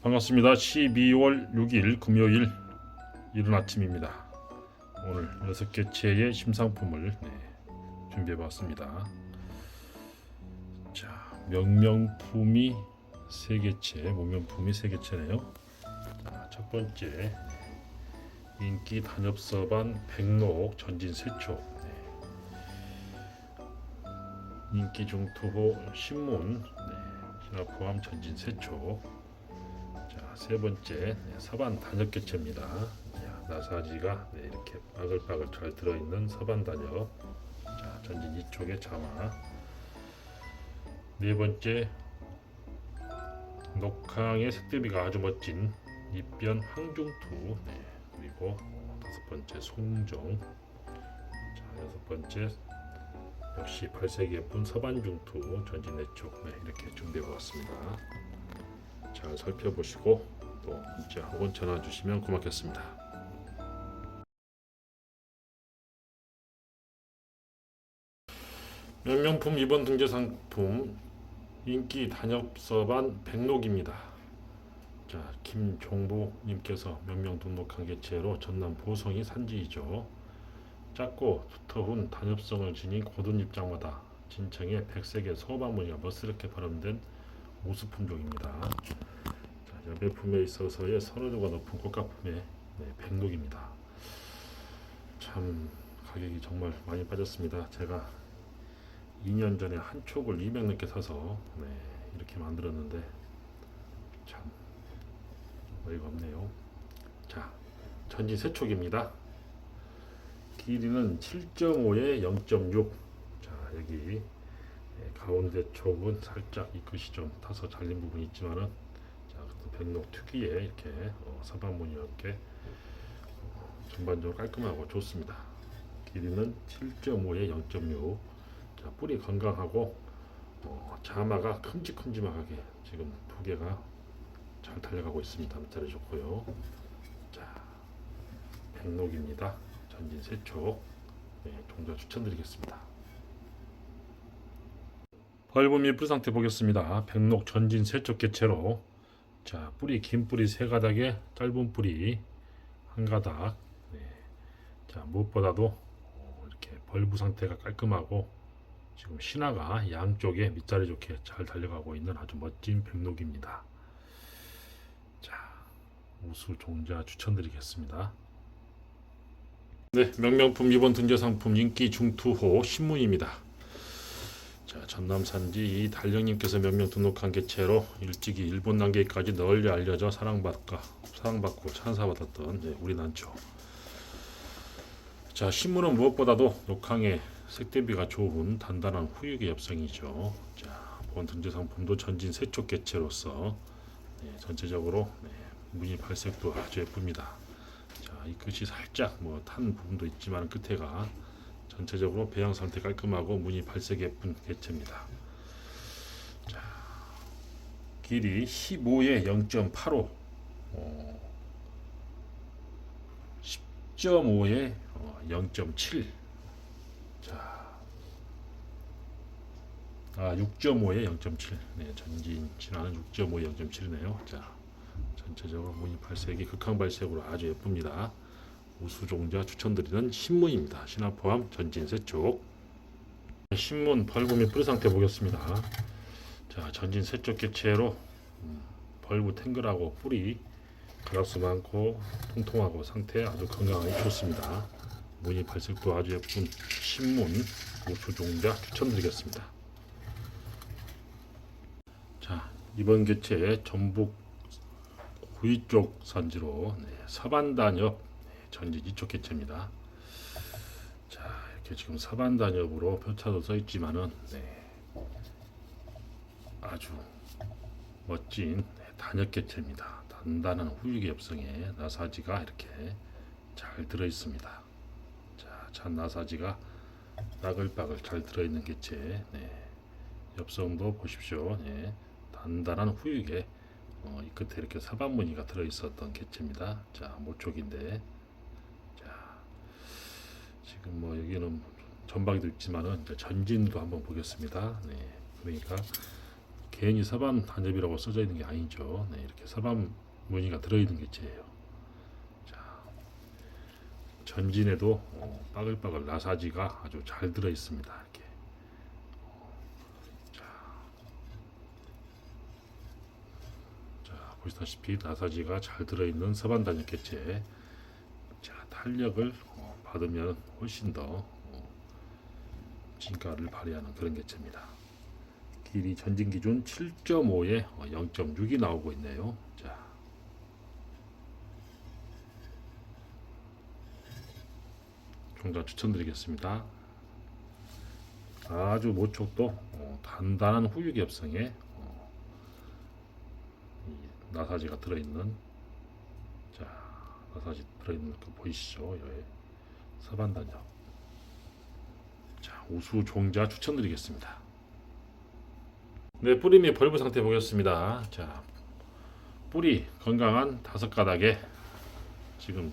반갑습니다. 12월 6일 금요일 이른 아침입니다. 오늘 여섯 개체의 심상품을 네, 준비해 봤습니다. 자, 명명품이 세 개체, 목명품이 세 개체네요. 자, 첫 번째 인기 단엽서반 백록 전진 세초. 네. 인기 중투호 신문 네, 신화 포함 전진 세초. 자, 세 번째 네, 서반 단엽 개체입니다. 자, 나사지가 네, 이렇게 바글바글 잘 들어있는 서반 단엽. 자, 전진 이쪽에 자마. 네 번째 녹항의 색대비가 아주 멋진 입변 항중투. 네, 그리고 다섯 번째 송정. 자, 여섯 번째 역시 발색이 예쁜 서반중투 전진 내쪽 네, 이렇게 준비해 보았습니다. 잘 살펴보시고 또 문자 혹은 전화 주시면 고맙겠습니다. 명명품 이번 등재 상품 인기 단엽서반 백록입니다. 자 김종보님께서 명명 등록한 개체로 전남 보성이 산지이죠. 작고 두터운 단엽성을 지닌 고든 입장마다 진청에 백색의 소방무늬가 멋스럽게 발음된 우수 품종입니다. 자, 열매품에 있어서의 선호도가 높은 꽃가품의 네, 백록입니다. 참 가격이 정말 많이 빠졌습니다. 제가 2년 전에 한 촉을 200 넘게 사서 네, 이렇게 만들었는데 참 어이가 없네요. 자, 전지 세 촉입니다. 길이는 7.5에 0.6. 자, 여기 예, 가운데 쪽은 살짝 이 끝이 좀 타서 잘린 부분이 있지만은 자 백록 특유의 이렇게 어, 없게 어, 전반적으로 깔끔하고 좋습니다. 길이는 7.5에 0.6. 자 뿌리 건강하고 어, 자마가 큼직큼직하게 지금 두 개가 잘 달려가고 있습니다. 밑자리 좋고요. 자 백록입니다. 전진 세촉 네, 종자 추천드리겠습니다. 벌브미 뿌리 상태 보겠습니다. 백록 전진 세쪽 개체로 자 뿌리 긴 뿌리 세 가닥에 짧은 뿌리 한 가닥. 네. 자 무엇보다도 어, 이렇게 벌브 상태가 깔끔하고 지금 신화가 양쪽에 밑자리 좋게 잘 달려가고 있는 아주 멋진 백록입니다. 자 우수 종자 추천드리겠습니다. 네 명명품 이번 등재 상품 인기 중투호 신문입니다. 자, 전남 산지 이 달령님께서 몇 명 등록한 개체로 일찍이 일본 단계까지 널리 알려져 사랑받고 사랑받고 찬사받았던 네, 우리 난초. 자, 신문은 무엇보다도 녹항의 색대비가 좋은 단단한 후육의 엽성이죠. 자, 본 등재 상품도 전진 세쪽 개체로서 네, 전체적으로 네, 무늬 발색도 아주 예쁩니다. 자, 이 끝이 살짝 뭐 탄 부분도 있지만 끝에가 전체적으로 배양 상태 깔끔하고 무늬 발색 예쁜 개체입니다. 자, 길이 15에 0.85, 어, 10.5에 어, 0.7. 자, 아 6.5에 0.7. 네, 전진 진화는 6.5에 0.7이네요. 자, 전체적으로 무늬 발색이 극한 발색으로 아주 예쁩니다. 우수종자 추천드리는 신문입니다. 신화 포함 전진세 쪽 신문 벌금이 뿌리 상태 보겠습니다. 자 전진 세쪽 개체로 음, 벌브 탱글하고 뿌리 가락수 많고 통통하고 상태 아주 건강하게 좋습니다. 무늬 발색도 아주 예쁜 신문 우수종자 추천드리겠습니다. 자 이번 개체 전북 구이 쪽 산지로 네, 서반단엽 전진 이쪽 개체입니다. 자 이렇게 지금 서반 단엽으로 표차도 써 있지만은 네, 아주 멋진 네, 단엽 개체입니다. 단단한 후유기 엽성에 나사지가 이렇게 잘 들어 있습니다. 자, 잔 나사지가 나글바글 잘 들어 있는 개체. 네, 엽성도 보십시오. 네, 단단한 후유에 어, 이 끝에 이렇게 사반 무늬가 들어 있었던 개체입니다. 자, 모촉인데 지금 뭐 여기는 전방에도 있지만은 전진도 한번 보겠습니다. 네, 그러니까 괜히 서반 단접이라고 써져 있는 게 아니죠. 네, 이렇게 서반 무늬가 들어있는 개체예요. 자, 전진에도 어, 빠글빠글 나사지가 아주 잘 들어 있습니다. 이렇게. 자, 자 보시다시피 나사지가 잘 들어 있는 서반 단접 개체. 자, 탄력을 어, 받으면 훨씬 더 어, 진가를 발휘하는 그런 개체입니다. 길이 전진 기준 7.5에 0.6이 나오고 있네요. 자. 종자 추천드리겠습니다. 아주 모촉도 어, 단단한 후유기 합성에 어, 이 나사지가 들어있는 자 나사지 들어있는 거 보이시죠? 여기 서반단역. 자 우수 종자 추천드리겠습니다. 네, 뿌리 및 벌브 상태 보겠습니다. 자, 뿌리 건강한 다섯 가닥에 지금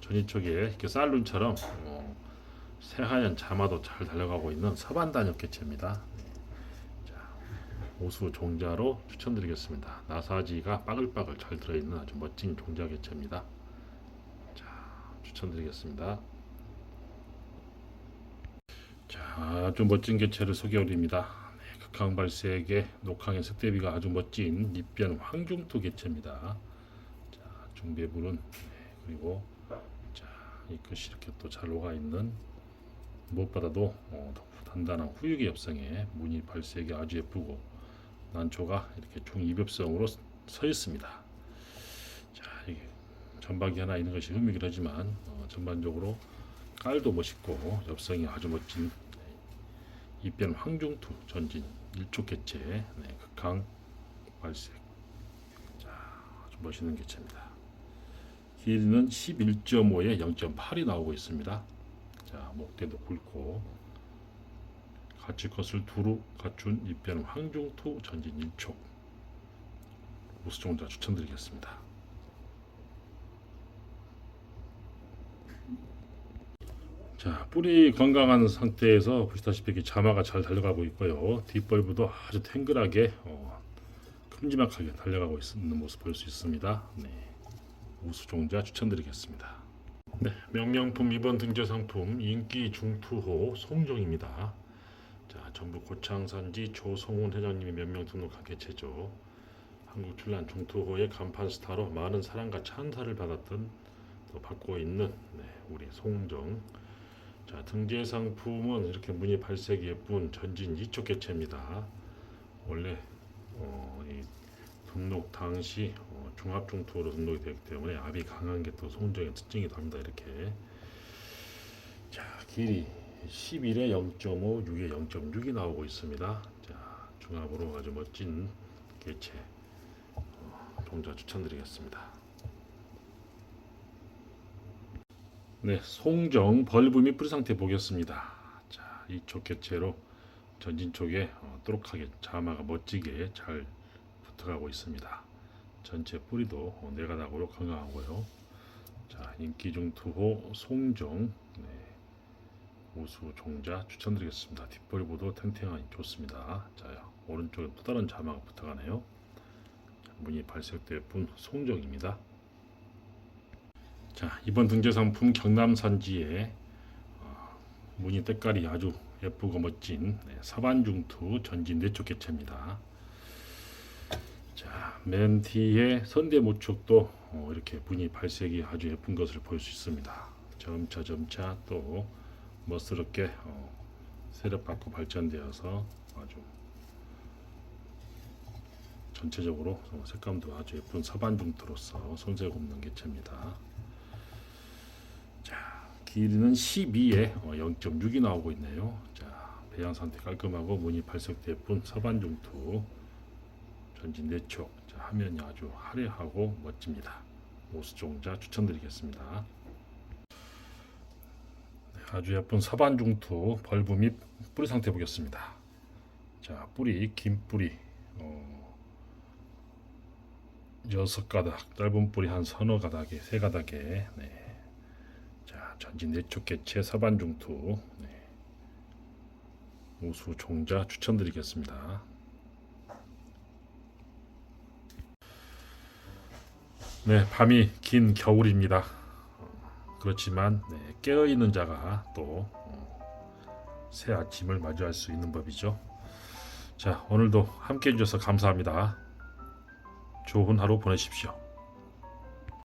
전이쪽에 이렇게 쌀룬처럼 어, 새하얀 자마도 잘 달려가고 있는 서반단역 개체입니다. 네. 자, 오수 종자로 추천드리겠습니다. 나사지가 빠글빠글 잘 들어있는 아주 멋진 종자 개체입니다. 자, 추천드리겠습니다. 자, 아주 멋진 개체를 소개해드립니다. 극항 발색의 녹항의 색대비가 아주 멋진 입변 황중토 개체입니다. 자, 중배부는 네, 그리고 자, 이 끝이 이렇게 또 잘 녹아 있는 무엇보다도 어, 단단한 후유기 엽성에 무늬 발색이 아주 예쁘고 난초가 이렇게 중이벽성으로 서 있습니다. 자, 이게 전박이 하나 있는 것이 흠이긴 하지만 어, 전반적으로 깔도 멋있고 엽성이 아주 멋진 입변 황중투 전진 일촉 개체 네, 극강 발색. 자 아주 멋있는 개체입니다. 길이는 11.5에 0.8이 나오고 있습니다. 자 목대도 굵고. 같이 것을 두루 갖춘 입변 황중투 전진 일촉. 우수종자 추천드리겠습니다 자, 뿌리 건강한 상태에서 보시다시피 자마가 잘 달려가고 있고요. 뒷벌부도 아주 탱글하게 어, 큼지막하게 달려가고 있는 모습 볼 수 있습니다. 네. 우수종자 추천드리겠습니다. 네, 명명품 이번 등재 상품 인기 중투호 송정입니다. 자, 전북 고창산지 조성훈 회장님이 몇명 등록한 개체죠. 한국 출란 중투호의 간판 스타로 많은 사랑과 찬사를 받았던 또 받고 있는 네, 우리 송정 자 등재 상품은 이렇게 무늬 발색이 예쁜 전진 이쪽 개체입니다. 원래 어, 이 등록 당시 어, 중합 중투로 등록이 되기 때문에 압이 강한 게또 송정의 특징이 됩니다. 이렇게 자 길이 11에 0.5, 6에 0.6이 나오고 있습니다. 자 중합으로 아주 멋진 개체 어, 종자 추천드리겠습니다. 네, 송정 벌브 및 뿌리 상태 보겠습니다. 자, 이쪽 개체로 전진 쪽에 어, 또록하게 자마가 멋지게 잘 붙어가고 있습니다. 전체 뿌리도 어, 네 가닥으로 건강하고요. 자, 인기 중투호 송정 네, 우수 종자 추천드리겠습니다. 뒷벌보도 탱탱하니 좋습니다. 자, 오른쪽에 또 다른 자마가 붙어가네요. 자, 무늬 발색도 예쁜 송정입니다. 자 이번 등재 상품 경남 산지의 어, 무늬 때깔이 아주 예쁘고 멋진 네, 서반중투 전진 내쪽 개체입니다. 자 맨 뒤에 선대 모촉도 어, 이렇게 무늬 발색이 아주 예쁜 것을 볼 수 있습니다. 점차 점차 또 멋스럽게 어, 세력받고 발전되어서 아주 전체적으로 어, 색감도 아주 예쁜 서반중투로서 손색 없는 개체입니다. 길이는 12에 0.6이 어, 나오고 있네요. 자, 배양 상태 깔끔하고 무늬 발색도 예쁜 서반 중투 전진 내촉. 자, 화면이 아주 화려하고 멋집니다. 오수종자 추천드리겠습니다. 네, 아주 예쁜 서반 중투 벌브 및 뿌리 상태 보겠습니다. 자, 뿌리 긴 뿌리 어, 여섯 가닥, 짧은 뿌리 한 서너 가닥에 세 가닥에 네. 전진 내초, 개체 서반 중투 네. 우수 종자 추천드리겠습니다. 네, 밤이 긴 겨울입니다. 그렇지만 네, 깨어 있는 자가 또새 어, 아침을 맞이할 수 있는 법이죠. 자, 오늘도 함께 해주셔서 감사합니다. 좋은 하루 보내십시오.